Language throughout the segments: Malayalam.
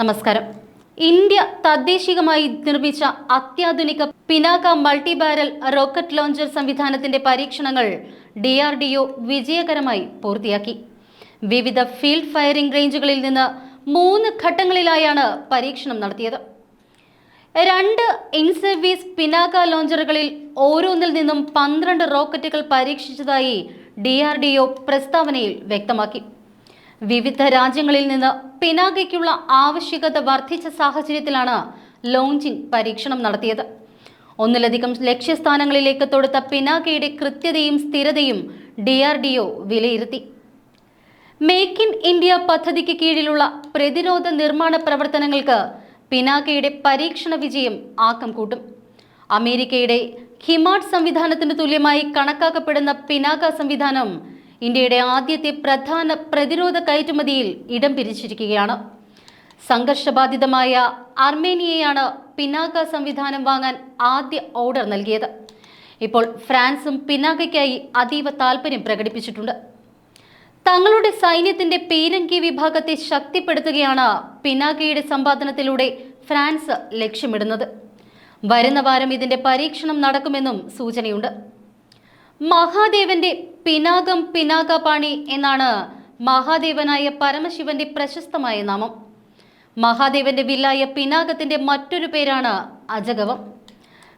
നമസ്കാരം. ഇന്ത്യ തദ്ദേശികമായി നിർമ്മിച്ച അത്യാധുനിക Pinaka multi barrel rocket launcher സംവിധാനത്തിന്റെ പരീക്ഷണങ്ങൾ ഡി ആർ ഡി ഒ വിജയകരമായി പൂർത്തിയാക്കി. വിവിധ ഫീൽഡ് ഫയറിംഗ് റേഞ്ചുകളിൽ നിന്ന് മൂന്ന് ഘട്ടങ്ങളിലായാണ് പരീക്ഷണം നടത്തിയത്. രണ്ട് ഇൻ സർവീസ് പിനാക ലോഞ്ചറുകളിൽ ഓരോന്നിൽ നിന്നും പന്ത്രണ്ട് റോക്കറ്റുകൾ പരീക്ഷിച്ചതായി ഡി ആർ ഡി ഒ പ്രസ്താവനയിൽ വ്യക്തമാക്കി. വിവിധ രാജ്യങ്ങളിൽ നിന്ന് പിനാകയ്ക്കുള്ള ആവശ്യകത വർദ്ധിച്ച സാഹചര്യത്തിലാണ് ലോഞ്ചിംഗ് പരീക്ഷണം നടത്തിയത്. ഒന്നിലധികം ലക്ഷ്യസ്ഥാനങ്ങളിലേക്ക് തൊടുത്ത പിനാകയുടെ കൃത്യതയും സ്ഥിരതയും ഡി ആർ ഡി ഒ വിലയിരുത്തി. മേക്ക് ഇൻ ഇന്ത്യ പദ്ധതിക്ക് കീഴിലുള്ള പ്രതിരോധ നിർമ്മാണ പ്രവർത്തനങ്ങൾക്ക് പിനാകയുടെ പരീക്ഷണ വിജയം ആക്കം കൂട്ടും. അമേരിക്കയുടെ ഹിമാഡ് സംവിധാനത്തിന് തുല്യമായി കണക്കാക്കപ്പെടുന്ന പിനാക സംവിധാനം ഇന്ത്യയുടെ ആദ്യത്തെ പ്രധാന പ്രതിരോധ കയറ്റുമതിയിൽ ഇടം പിരിച്ചിരിക്കുകയാണ്. സംഘർഷബാധിതമായ അർമേനിയയാണ് പിന്നാക്ക സംവിധാനം വാങ്ങാൻ ആദ്യ ഓർഡർ നൽകിയത്. ഇപ്പോൾ ഫ്രാൻസും പിന്നാക്കയ്ക്കായി അതീവ താൽപ്പര്യം പ്രകടിപ്പിച്ചിട്ടുണ്ട്. തങ്ങളുടെ സൈന്യത്തിന്റെ പീരങ്കി വിഭാഗത്തെ ശക്തിപ്പെടുത്തുകയാണ് പിനാകയുടെ സമ്പാദനത്തിലൂടെ ഫ്രാൻസ് ലക്ഷ്യമിടുന്നത്. വരുന്ന വാരം ഇതിന്റെ പരീക്ഷണം നടക്കുമെന്നും സൂചനയുണ്ട്. മഹാദേവന്റെ പിനാകം പിനാകപാണി എന്നാണ് മഹാദേവനായ പരമശിവന്റെ പ്രശസ്തമായ നാമം. മഹാദേവന്റെ വില്ലായ പിനാകത്തിന്റെ മറ്റൊരു പേരാണ് അജഗവം.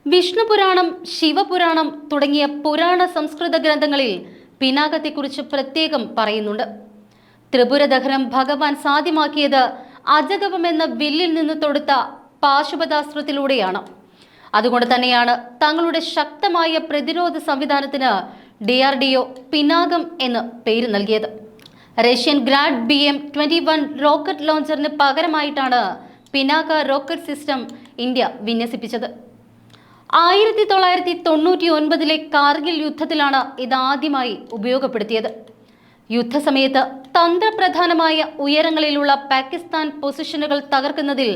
വിഷ്ണുപുരാണം ശിവപുരാണം തുടങ്ങിയ പുരാണ സംസ്കൃത ഗ്രന്ഥങ്ങളിൽ പിനാകത്തെക്കുറിച്ച് പ്രത്യേകം പറയുന്നുണ്ട്. ത്രിപുരദഹനം ഭഗവാൻ സാധ്യമാക്കിയത് അജഗവം എന്ന വില്ലിൽ നിന്ന് തൊടുത്ത പാശുപതാസ്ത്രത്തിലൂടെയാണ് അതുകൊണ്ട് തന്നെയാണ് തങ്ങളുടെ ശക്തമായ പ്രതിരോധ സംവിധാനത്തിന് D R D O Pinakam എന്ന് പേര് നൽകിയത്. Russian Grad B M twenty one rocket ലോഞ്ചറിന് പകരമായിട്ടാണ് പിനാക റോക്കറ്റ് സിസ്റ്റം ഇന്ത്യ വിന്യസിപ്പിച്ചത്. ആയിരത്തി തൊള്ളായിരത്തി തൊണ്ണൂറ്റി ഒൻപതിലെ കാർഗിൽ യുദ്ധത്തിലാണ് ഇതാദ്യമായി ഉപയോഗപ്പെടുത്തിയത്. യുദ്ധസമയത്ത് തന്ത്രപ്രധാനമായ ഉയരങ്ങളിലുള്ള പാകിസ്ഥാൻ പൊസിഷനുകൾ തകർക്കുന്നതിൽ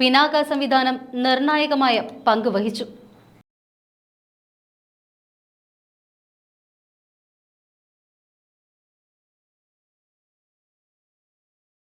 പിനാക സംവിധാനം നിർണായകമായ പങ്ക് വഹിച്ചു.